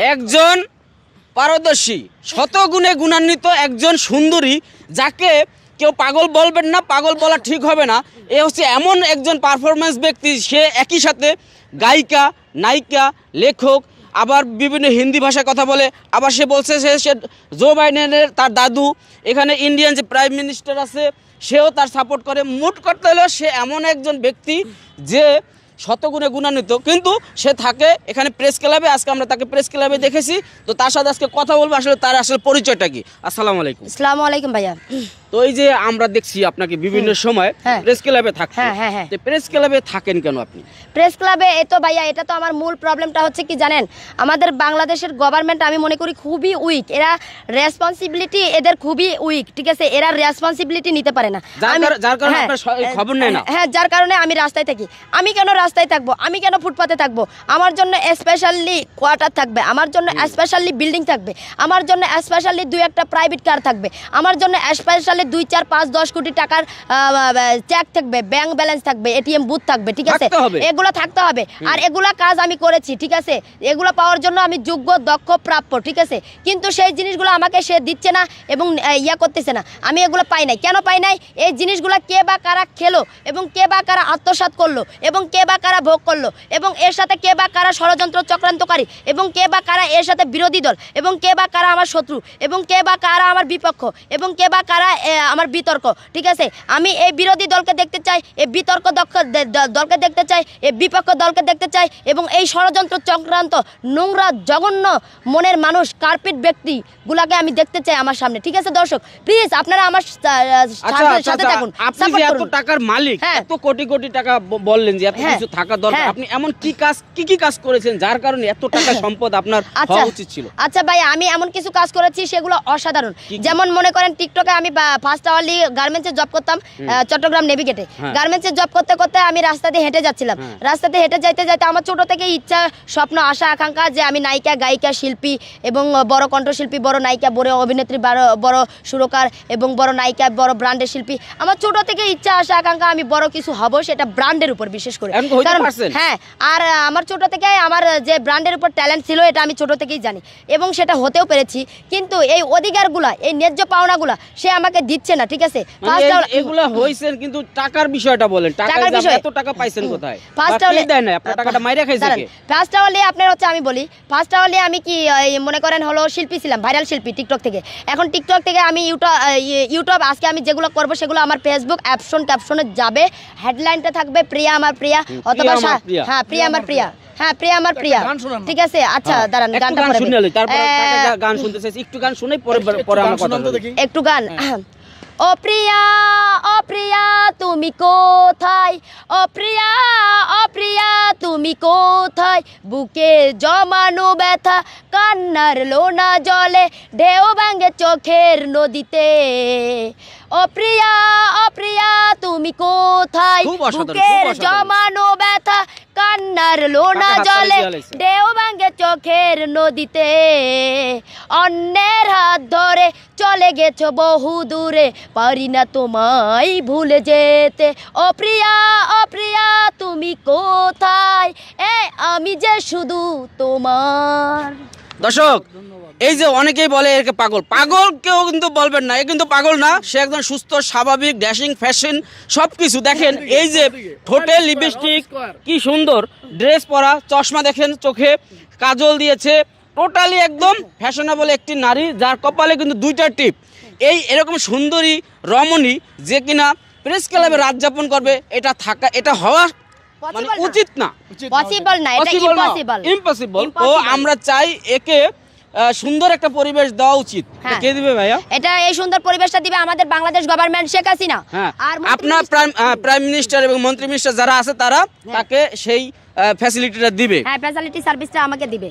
একজন পারদর্শী, শতগুণে গুণান্বিত একজন সুন্দরী যাকে কেউ পাগল বলবেন না, পাগল বলা ঠিক হবে না। এ হচ্ছে এমন একজন পারফরমেন্স ব্যক্তি, সে একই সাথে গায়িকা, নায়িকা, লেখক, আবার বিভিন্ন হিন্দি ভাষায় কথা বলে। আবার সে বলছে সে সে জো বাইডেনের তার দাদু, এখানে ইন্ডিয়ান যে প্রাইম মিনিস্টার আছে, সেও তার সাপোর্ট করে। মোট করতে হলেও সে এমন একজন ব্যক্তি যে শতগুণে গুণান্বিত। কিন্তু সে থাকে এখানে প্রেস ক্লাবে আজকে আমরা তাকে প্রেস ক্লাবে দেখেছি। তো তার সাথে আজকে কথা বলব আসলে তার আসলে পরিচয়টা কি? আসসালামু আলাইকুম। আসসালামু আলাইকুম ভাইয়া। তো এই যে আমরা দেখছি আপনাকে বিভিন্ন সময় হ্যাঁ। প্রেস ক্লাবে থাকতে। হ্যাঁ, হ্যাঁ, হ্যাঁ। প্রেস ক্লাবে থাকেন কেন আপনি? প্রেস ক্লাবে এই তো ভাইয়া এটা তো আমার মূল প্রবলেমটা হচ্ছে কি জানেন? আমাদের বাংলাদেশের গভর্নমেন্ট আমি মনে করি খুবই উইক এরা রেসপন্সিবিলিটি এদের খুবই উইক ঠিক আছে? এরা রেসপন্সিবিলিটি নিতে পারে না। যার কারণে হ্যাঁ, খবর নেয় না। হ্যাঁ যার কারণে আমি রাস্তায় থাকি। আমি কেন রাস্তায় থাকব আমি কেন ফুটপাতে থাকব? আমার জন্য স্পেশালি কোয়ার্টার থাকবে আমার জন্য স্পেশালি বিল্ডিং থাকবে আমার জন্য স্পেশালি দুই একটা প্রাইভেট কার থাকবে আমার জন্য স্পেশালি দুই চার পাঁচ দশ কোটি টাকার চেক থাকবে ব্যাংক ব্যালেন্স থাকবে এটিএম বুথ থাকবে ঠিক আছে? এগুলো থাকতে হবে। আর এগুলা কাজ আমি করেছি ঠিক আছে? এগুলো পাওয়ার জন্য আমি যোগ্য দক্ষ প্রাপ্য ঠিক আছে? কিন্তু সেই জিনিসগুলো আমাকে সে দিচ্ছে না এবং ইয়া করতেছে না। আমি এগুলো পাই নাই। কেন পাই নাই? এই জিনিসগুলো কে বা কারা খেলো এবং কে বা কারা আত্মসাৎ করল এবং কে বা কারা ভোগ করল? এবং এর সাথে কে বা কারা ষড়যন্ত্র চক্রান্তকারী? এবং কে বা কারা এর সাথে বিরোধী দল? এবং কে বা কারা আমার শত্রু? এবং কে বা কারা আমার বিপক্ষ? এবং কে বা কারা আমার বিতর্ক? ঠিক আছে? আমি এই বিরোধী দলকে দেখতে চাই এই বিতর্ক দক্ষ দলকে দেখতে চাই এই বিপক্ষ দলকে দেখতে চাই এবং এই ষড়যন্ত্র চক্রান্ত নোংরা জঘন্য মনের মানুষ কার্পেট ব্যক্তি গুলাকে আমি দেখতে চাই আমার সামনে। ঠিক আছে দর্শক? প্লিজ আপনারা আমার আচ্ছা সাথে- আচ্ছা, সাথে আচ্ছা, থাকুন। আপনি যে এত টাকার মালিক হ্যাঁ। এত কোটি কোটি টাকা বললেন যে এত হ্যাঁ। কিছু থাকা দরকার। হ্যাঁ। আপনি এমন কি কাজ কি কি কাজ করেছেন যার কারণে এত টাকা সম্পদ আপনার আচ্ছা। হওয়া উচিত ছিল? আচ্ছা ভাই আমি এমন কিছু কাজ করেছি সেগুলো অসাধারণ? যেমন মনে করেন টিকটকে আমি ফার্স্ট আওয়ারলি গার্মেন্টসে জব করতাম চট্টগ্রাম নেভিগেটে হ্যাঁ। গার্মেন্টসে জব করতে করতে আমি রাস্তা দিয়ে হেঁটে যাচ্ছিলাম। হ্যাঁ। রাস্তাতে হেঁটে যাইতে যাইতে আমার ছোট থেকে ইচ্ছা স্বপ্ন আশা আকাঙ্ক্ষা যে আমি নায়িকা গায়িকা শিল্পী এবং বড় কণ্ঠশিল্পী বড় নায়িকা বড় অভিনেত্রী বড় বড় সুরকার এবং বড় নায়িকা বড় ব্র্যান্ডের শিল্পী। আমার ছোট থেকে ইচ্ছা আশা আকাঙ্ক্ষা আমি বড় কিছু হব সেটা ব্র্যান্ডের উপর বিশেষ করে। হইতে পারছেন? হ্যাঁ আর আমার ছোট থেকে আমার যে ব্র্যান্ডের উপর ট্যালেন্ট ছিল এটা আমি ছোট থেকেই জানি এবং সেটা হতেও পেরেছি। কিন্তু এই অধিকারগুলা এই ন্যায্য পাওনাগুলা সে আমাকে দিচ্ছে না ঠিক আছে? মানে এগুলা হইছেন কিন্তু টাকার বিষয়টা বলেন। টাকার বিষয়। এত টাকা পাইছেন কোথায়? ফার্স্ট না আপনার টাকাটা মাইরা খাইছে কে? ফার্স্ট হলে আপনার হচ্ছে আমি বলি ফার্স্ট হলে আমি কি মনে করেন হলো শিল্পী ছিলাম ভাইরাল শিল্পী টিকটক থেকে। এখন টিকটক থেকে আমি ইউটিউব ইউটিউব আজকে আমি যেগুলো করব সেগুলো আমার ফেসবুক অ্যাপশন ট্যাপশনে যাবে। হেডলাইনটা থাকবে প্রিয়া আমার প্রিয়া। অথবা প্রিয়া আমার সা- প্রিয়া। হ্যাঁ প্রিয়া আমার প্রিয়া। হ্যাঁ প্রিয়া আমার প্রিয়া। ঠিক আছে? আচ্ছা হ্যাঁ, দাঁড়ান একটু গানটা গান পরে শুনে তারপরে গান শুনতে চাইছি একটু গান শুনে পরে পরে আমরা কথা একটু গান। ও প্রিয়া ও প্রিয়া তুমি কোথায়? ও প্রিয়া ও প্রিয়া তুমি কোথায়? বুকে জমানো ব্যথা কান্নার লোনা জলে ঢেউ ভাঙে চোখের নদীতে। ও প্রিয়া ও প্রিয়া তুমি কোথায়? বুকের জমানো ব্যথা কান্নার লোনা জলে। ঢেউ ভাঙে চোখের নদীতে। অন্যের হাত ধরে চলে গেছো বহু দূরে পারি না তোমায় ভুলে যেতে। অপ্রিয়া অপ্রিয়া তুমি কোথায়? এ আমি যে শুধু তোমার। দর্শক এই যে অনেকেই বলে একে পাগল। পাগল কেউ কিন্তু বলবেন না এ কিন্তু পাগল না সে একদম সুস্থ স্বাভাবিক ড্যাশিং ফ্যাশন সব কিছু দেখেন এই যে ঠোঁটে লিপস্টিক কি সুন্দর। ড্রেস পরা চশমা দেখেন চোখে কাজল দিয়েছে। টোটালি একদম ফ্যাশনেবল একটি নারী যার কপালে কিন্তু দুইটা টিপ। এই এরকম সুন্দরী রমণী যে কিনা প্রেস ক্লাবে রাত যাপন করবে এটা থাকা এটা হওয়া মানে উচিত না। পসিবল না এটা ইম্পসিবল ইম্পসিবল তো আমরা চাই একে সুন্দর একটা পরিবেশ দেওয়া উচিত। হ্যাঁ। কে দিবে ভাইয়া? এটা এই সুন্দর পরিবেশটা দিবে আমাদের বাংলাদেশ গভর্নমেন্ট শেখ হাসিনা। হ্যাঁ। আর আপনার প্রাইম প্রাইম মিনিস্টার এবং মন্ত্রী মিনিস্টার যারা আছে তারা তাকে সেই ফ্যাসিলিটিটা দিবে। হ্যাঁ ফ্যাসিলিটি সার্ভিসটা আমাকে দিবে।